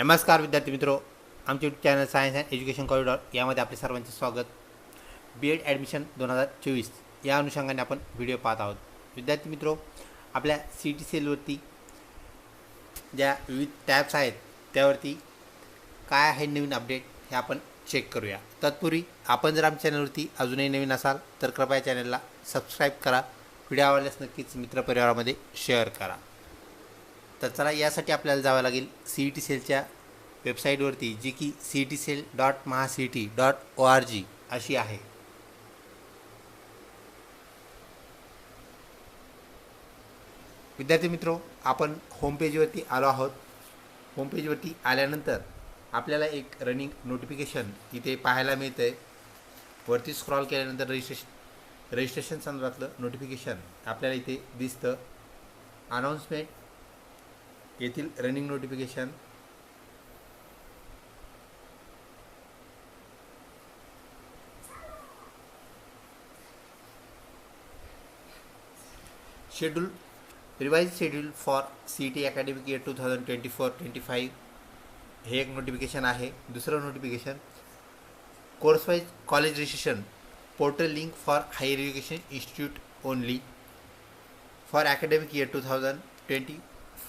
नमस्कार विद्यार्थी मित्रो आमचे YouTube channel science and education corridor यामध्ये आपले सर्वांचे स्वागत. बी एड ॲडमिशन दोन हजार चोवीस या अनुषंगाने आपण व्हिडिओ पाहत आहोत. विद्यार्थी मित्रो आपल्या सी टी सेलवरती ज्या विविध टॅब्स आहेत त्यावरती काय आहे नवीन अपडेट हे आपण चेक करूया. तत्पूर्वी आपण जर आमच्या चॅनलवरती अजूनही नवीन असाल तर कृपया चॅनलला सबस्क्राईब करा. व्हिडिओ आवडल्यास नक्कीच मित्रपरिवारामध्ये शेअर करा. तर चला यासाठी आपल्याला जावं लागेल सी ई टी सेलच्या वेबसाईटवरती जी की C E T cell dot Maha C E T dot O R G अशी आहे. विद्यार्थी मित्रो आपण होमपेजवरती आलो आहोत. होमपेजवरती आल्यानंतर आपल्याला एक रनिंग नोटिफिकेशन इथे पाहायला मिळतं आहे वरती स्क्रॉल केल्यानंतर रजिस्ट्रेशन रजिस्ट्रेशन संदर्भातलं नोटिफिकेशन आपल्याला इथे दिसतं. अनाऊन्समेंट येथील running notification schedule revise schedule for C T academic year two thousand twenty four twenty five हे एक नोटिफिकेशन आहे. दुसरं notification course wise college registration portal link for higher education institute only for academic year two thousand twenty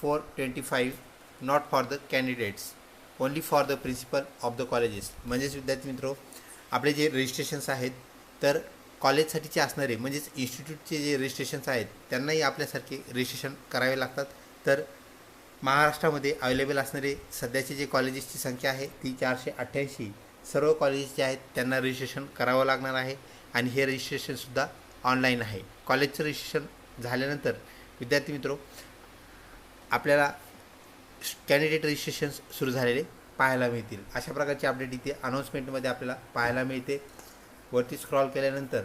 four twenty five not for the candidates only for the principal of the colleges म्हणजेच विद्यार्थी मित्रो आपले जे registrations आहेत तर कॉलेजसाठीचे असणारे म्हणजेच इन्स्टिट्यूटचे जे रजिस्ट्रेशन्स आहेत त्यांनाही आपल्यासारखे रजिस्ट्रेशन करावे लागतात. तर महाराष्ट्रामध्ये अवेलेबल असणारे सध्याचे जे कॉलेजेसची संख्या आहे ती चारशे अठ्ठ्याऐंशी. सर्व कॉलेजेस जे आहेत त्यांना रजिस्ट्रेशन करावं लागणार आहे आणि हे रजिस्ट्रेशनसुद्धा ऑनलाईन आहे. कॉलेजचं रजिस्ट्रेशन झाल्यानंतर विद्यार्थी मित्रो आपल्याला कॅन्डिडेट रजिस्ट्रेशन्स सुरू झालेले पाहायला मिळतील. अशा प्रकारचे अपडेट इथे अनाऊन्समेंटमध्ये आपल्याला पाहायला मिळते. वरती स्क्रॉल केल्यानंतर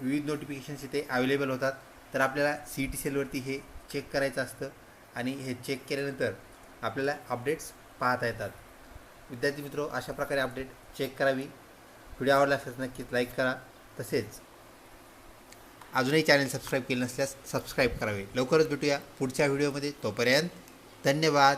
विविध नोटिफिकेशन्स इथे अवेलेबल होतात. तर आपल्याला सी टी सेलवरती हे चेक करायचं असतं आणि हे चेक केल्यानंतर आपल्याला अपडेट्स पाहता येतात. विद्यार्थी मित्रो अशा प्रकारे अपडेट चेक करावी. व्हिडिओ आवडला असल्यास नक्कीच लाईक करा. तसेच अजूनही चॅनल सबस्क्राईब केले नसल्यास सबस्क्राईब करावे. लवकरच भेटूया पुढच्या व्हिडिओमध्ये तोपर्यंत धन्यवाद.